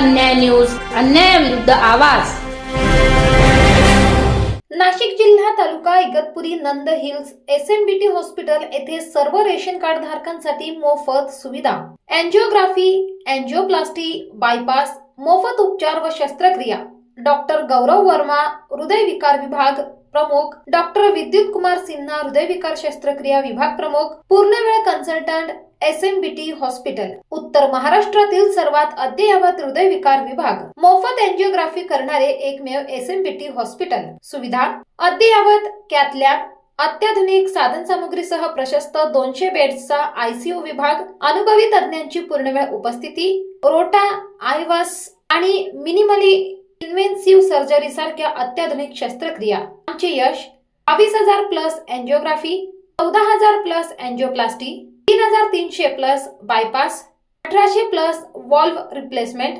अन्याय न्यूज अन्यायाविरुद्ध आवाज. नाशिक जिल्हा तालुका Igatpuri Nand Hills S M B T hospital येथे सर्व रेशन कार्ड धारकांसाठी मोफत सुविधा. अँजिओग्राफी अँजिओप्लास्टी बायपास मोफत उपचार व शस्त्रक्रिया. डॉक्टर गौरव वर्मा हृदय विकार विभाग प्रमुख डॉक्टर विद्युत कुमार सिन्हा हृदयविकार शस्त्रक्रिया विभाग प्रमुख पूर्णवेळ consultant S M B T hospital उत्तर महाराष्ट्रातील सर्वात अद्ययावत हृदय विकार विभाग. मोफत अँजिओग्राफी करणारे एकमेव S M B T hospital सुविधा अद्ययावत कॅथलॅब अत्याधुनिक साधन सामग्रीसह प्रशस्त दोनशे बेड्सचा आयसीयू विभाग अनुभवी तज्ञांची पूर्णवेळ उपस्थिती रोटा आयवास आणि मिनिमली इन्व्हेन्सिव्ह सर्जरी सारख्या अत्याधुनिक शस्त्रक्रिया. आमचे यश बावीस हजार प्लस अँजिओग्राफी चौदा हजार प्लस अँजिओप्लास्टी तीन हजार तीनशे प्लस बायपास अठराशे प्लस वॉल्व्ह रिप्लेसमेंट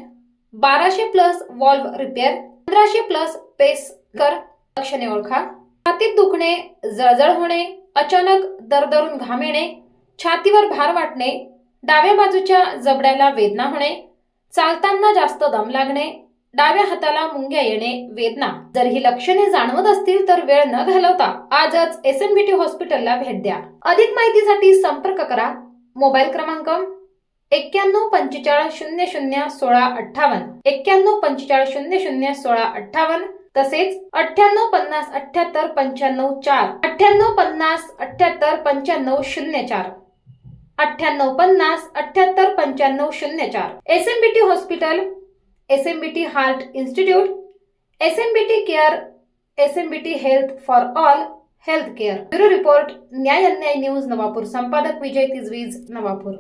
बाराशे प्लस वॉल्व्ह रिपेअर पंधराशे प्लस पेस कर लक्षणे ओळखा. छातीत दुखणे जळजळ होणे अचानक दरदरून घाम येणे छातीवर भार वाटणे डाव्या बाजूच्या जबड्याला वेदना होणे चालताना जास्त दम लागणे डाव्या हाताला मुंग्या येणे वेदना. जर ही लक्षणे जाणवत असतील तर वेळ न घालवता आजच एस एन बी टी हॉस्पिटलला भेट द्या. अधिक माहितीसाठी संपर्क करा. मोबाईल क्रमांक एक्क्याण्णव पंचेचाळीस शून्य शून्य सोळा अठ्ठावन्न. एक्क्याण्णव पंचेचाळीस शून्य शून्य सोळा अठ्ठावन्न तसेच अठ्ठ्याण्णव पन्नास अठ्ठ्याहत्तर पंच्याण्णव चार. अठ्ठ्याण्णव पन्नास अठ्ठ्याहत्तर पंच्याण्णव शून्य चार. अठ्ठ्याण्णव पन्नास अठ्ठ्याहत्तर पंच्याण्णव शून्य चार. S M B T hospital S M B T heart institute S M B T care S M B T health for all health care bureau report न्याय अन्याय न्यूज नवापूर संपादक विजय तिजवीज नवापूर